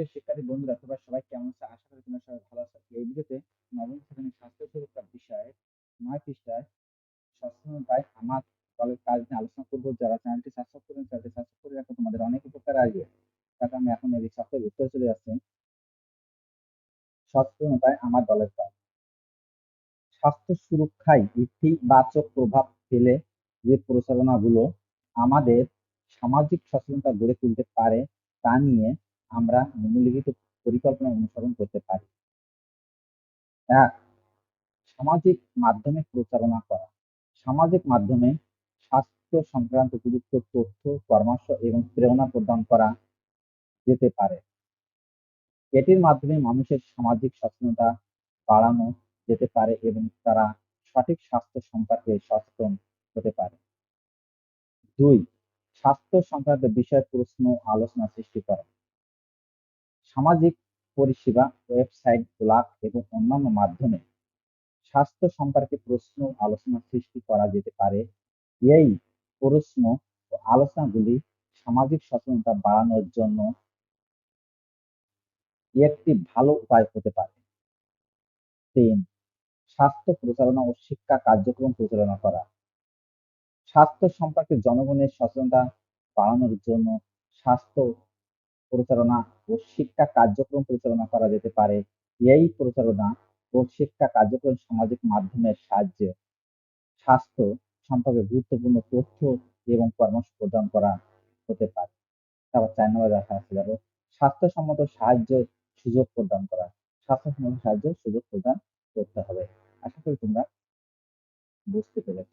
প্রিয় শিক্ষার্থী বন্ধুরা, তোমরা সবাই কেমন আছো? আশা করি তোমরা সবাই ভালো আছো। এই ভিডিওতে নবম শ্রেণির স্বাস্থ্য সুরক্ষার বিষয়ে নয় পৃষ্ঠায় সচেতনতায় আমার দলের কাজ নিয়ে আলোচনা করব। যারা চ্যানেলটি সাবস্ক্রাইব করেন, চ্যানেলটি সাবস্ক্রাইব করে রাখো। তোমাদের অনেক উপকার আসবে। তাকে আমি এখন এই সপ্তাহের উত্তর চলে যাচ্ছি। সচেতনতায় আমার দলের কাজ। স্বাস্থ্য সুরক্ষায় ইতিবাচক প্রভাব ফেলে যে প্রচারণাগুলো আমাদের সামাজিক সচেতনতা গড়ে তুলতে পারে তা নিয়ে আমরা নিম্নলিখিত পরিকল্পনা অনুসরণ করতে পারি। এক, সামাজিক মাধ্যমে প্রচারণা করা। সামাজিক মাধ্যমে স্বাস্থ্য সংক্রান্ত উপযুক্ত তথ্য, পরামর্শ এবং প্রেরণা প্রদান করা যেতে পারে। এটির মাধ্যমে মানুষের সামাজিক সচেতনতা বাড়ানো যেতে পারে এবং তারা সঠিক স্বাস্থ্য সম্পর্কে সচেতন হতে পারে। দুই, স্বাস্থ্য সংক্রান্ত বিষয়ে প্রশ্ন আলোচনা সৃষ্টি করা। সামাজিক পরিষেবা ওয়েবসাইট ব্লগ এবং অন্যান্য মাধ্যমে স্বাস্থ্য সম্পর্কে প্রশ্ন, আলোচনা সৃষ্টি করা যেতে পারে। এই প্রশ্ন ও আলোচনাগুলি সামাজিক সচেতনতা বাড়ানোর জন্য একটি ভালো উপায় হতে পারে। তিন, স্বাস্থ্য প্রচারণা ও শিক্ষা কার্যক্রম পরিচালনা করা। স্বাস্থ্য সম্পর্কে জনগণের সচেতনতা বাড়ানোর জন্য স্বাস্থ্য প্রচারণা ও শিক্ষা কার্যক্রম পরিচালনা করা যেতে পারে। এই প্রচারণা ও শিক্ষা কার্যক্রম সামাজিক মাধ্যমের সাহায্যে স্বাস্থ্য সম্পর্কে গুরুত্বপূর্ণ তথ্য এবং পরামর্শ প্রদান করা হতে পারে। তারপর চার নম্বর দেখা আছে দেখো, স্বাস্থ্যসম্মত সাহায্য সুযোগ প্রদান করা। স্বাস্থ্যসম্মত সাহায্য সুযোগ প্রদান করতে হবে। আশা করি তোমরা বুঝতে পেরেছ।